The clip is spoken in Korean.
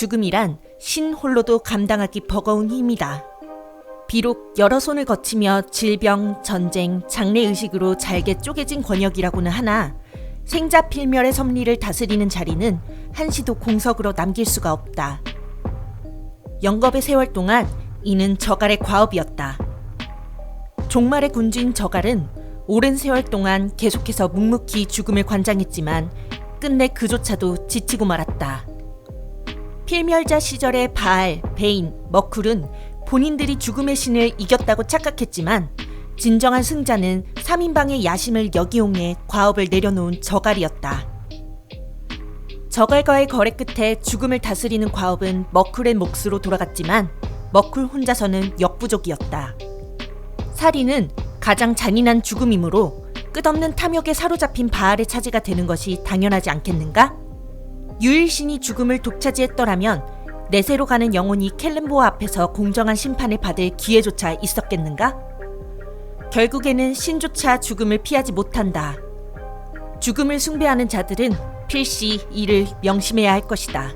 죽음이란 신 홀로도 감당하기 버거운 힘이다. 비록 여러 손을 거치며 질병, 전쟁, 장례의식으로 잘게 쪼개진 권역이라고는 하나 생자 필멸의 섭리를 다스리는 자리는 한시도 공석으로 남길 수가 없다. 영겁의 세월 동안 이는 저갈의 과업이었다. 종말의 군주인 저갈은 오랜 세월 동안 계속해서 묵묵히 죽음을 관장했지만 끝내 그조차도 지치고 말았다. 필멸자 시절의 바알, 베인, 머쿨은 본인들이 죽음의 신을 이겼다고 착각했지만 진정한 승자는 3인방의 야심을 역이용해 과업을 내려놓은 저갈이었다. 저갈과의 거래 끝에 죽음을 다스리는 과업은 머쿨의 몫으로 돌아갔지만 머쿨 혼자서는 역부족이었다. 살인은 가장 잔인한 죽음이므로 끝없는 탐욕에 사로잡힌 바알의 차지가 되는 것이 당연하지 않겠는가? 유일신이 죽음을 독차지했더라면 내세로 가는 영혼이 켈렌보아 앞에서 공정한 심판을 받을 기회조차 있었겠는가? 결국에는 신조차 죽음을 피하지 못한다. 죽음을 숭배하는 자들은 필시 이를 명심해야 할 것이다.